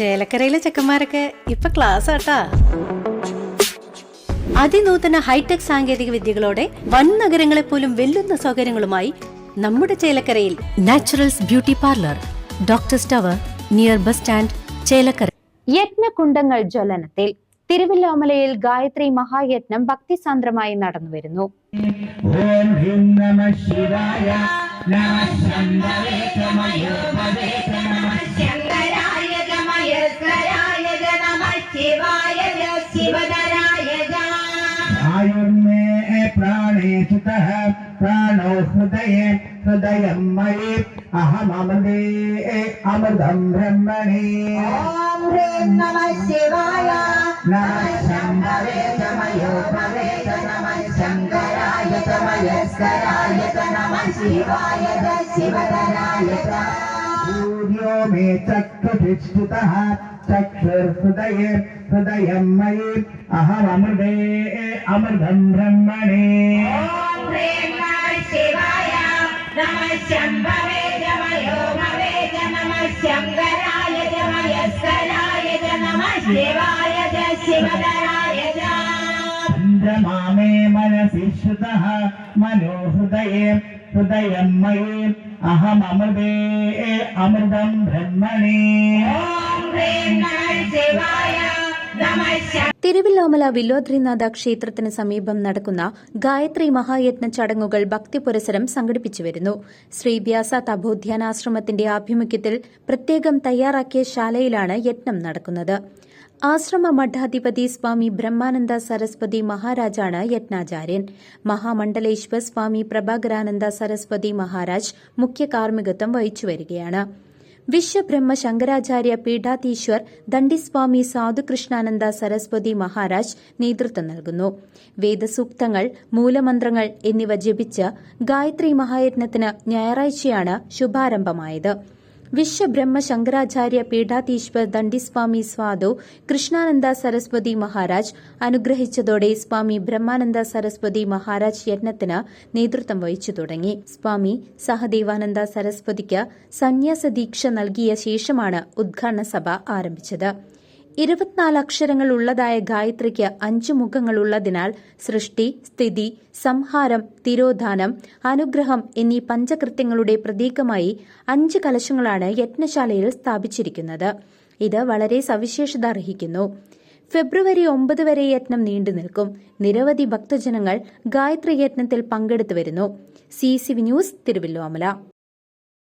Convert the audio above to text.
ചേലക്കരയിലെ ചെക്കന്മാരൊക്കെ ഇപ്പൊ ക്ലാസ് ആട്ടാ. അതിനൂതന ഹൈടെക് സാങ്കേതിക വിദ്യകളോടെ വൻ നഗരങ്ങളെ പോലും വെല്ലുന്ന സൗകര്യങ്ങളുമായി നമ്മുടെ ചേലക്കരയിൽ Naturals beauty parlour doctor tower near bus stand Chelakkara. യജ്ഞകുണ്ടങ്ങൾ ജ്വലനത്തിൽ തിരുവല്ലോമലയിൽ ഗായത്രി മഹായജ്ഞം ഭക്തിസാന്ദ്രമായി നടന്നുവരുന്നു. ഓം ഹ്രീം നമ ശിവായ നമ ശംഭവേ शिवाय शिवधराय आयुर्मे प्राणे सुतः प्राणो हृदये हृदयं मयि। अहममदे अमृतं ब्रह्मणे। ॐ ह्रीं नमः शिवाय। नमः शम्भवे तमयो भवे नमः शङ्कराय तमयस्कराय नमः शिवाय शिवधराय सूर्यो मे चक्षुधिष्ठितः चक्षुर्हृदये हृदयं मयि अहमृदे अमृतं ब्रह्मणे शिवाय नमः शम्भवे जमयोमवे नमः शङ्कराय जमयस्कराय नमः शिवाय शिवधराय चन्द्रमामे मनसि श्रुतः मनोहृदये हृदयं मयि അഹം അമൃതേ അമൃതം ബ്രഹ്മണേ തിരുവില്ലോമല വില്ലോദ്രിനാഥ ക്ഷേത്രത്തിന് സമീപം നടക്കുന്ന ഗായത്രി മഹായജ്ഞ ചടങ്ങുകൾ ഭക്തിപുരസരം സംഘടിപ്പിച്ചുവരുന്നു ശ്രീ വ്യാസ തപോദ്ധ്യാനാശ്രമത്തിന്റെ ആഭിമുഖ്യത്തിൽ പ്രത്യേകം തയ്യാറാക്കിയ ശാലയിലാണ് യജ്ഞം നടക്കുന്നത്. ആശ്രമ മഠാധിപതി സ്വാമി ബ്രഹ്മാനന്ദ സരസ്വതി മഹാരാജാണ് യജ്ഞാചാര്യൻ മഹാമണ്ഡലേശ്വർ സ്വാമി പ്രഭാകരാനന്ദ സരസ്വതി മഹാരാജ് മുഖ്യ കാർമ്മികത്വം വഹിച്ചുവരികയാണ് വിശ്വബ്രഹ്മ ശങ്കരാചാര്യ പീഠാധീശ്വർ ദണ്ഡിസ്വാമി സാധുകൃഷ്ണാനന്ദ സരസ്വതി മഹാരാജ് നേതൃത്വം നൽകുന്നു. വേദസൂക്തങ്ങൾ മൂലമന്ത്രങ്ങൾ എന്നിവ ജപിച്ച് ഗായത്രി മഹായജ്ഞത്തിന് ഞായറാഴ്ചയാണ് ശുഭാരംഭമായത്. വിശ്വബ്രഹ്മ ശങ്കരാചാര്യ പീഠാധീശ്വർ ദണ്ഡിസ്വാമി സ്വാദു കൃഷ്ണാനന്ദ സരസ്വതി മഹാരാജ് അനുഗ്രഹിച്ചതോടെ സ്വാമി ബ്രഹ്മാനന്ദ സരസ്വതി മഹാരാജ് യജ്ഞത്തിന് നേതൃത്വം വഹിച്ചു തുടങ്ങി. സ്വാമി സഹദേവാനന്ദ സരസ്വതിക്ക് സന്യാസ ദീക്ഷ നൽകിയ ശേഷമാണ് ഉദ്ഘാടന സഭ ആരംഭിച്ചത്. ഇരുപത്തിനാല് അക്ഷരങ്ങൾ ഉള്ളതായ ഗായത്രിക്ക് അഞ്ചു മുഖങ്ങളുള്ളതിനാൽ സൃഷ്ടി സ്ഥിതി സംഹാരം തിരോധാനം അനുഗ്രഹം എന്നീ പഞ്ചകൃത്യങ്ങളുടെ പ്രതീകമായി അഞ്ച് കലശങ്ങളാണ് യജ്ഞശാലയിൽ സ്ഥാപിച്ചിരിക്കുന്നത്. ഇത് വളരെ സവിശേഷത അർഹിക്കുന്നു. ഫെബ്രുവരി ഒമ്പത് വരെ യജ്ഞം നീണ്ടു നിൽക്കും. നിരവധി ഭക്തജനങ്ങൾ ഗായത്രി യജ്ഞത്തിൽ പങ്കെടുത്തു വരുന്നു. C C V news Thiruvilwamala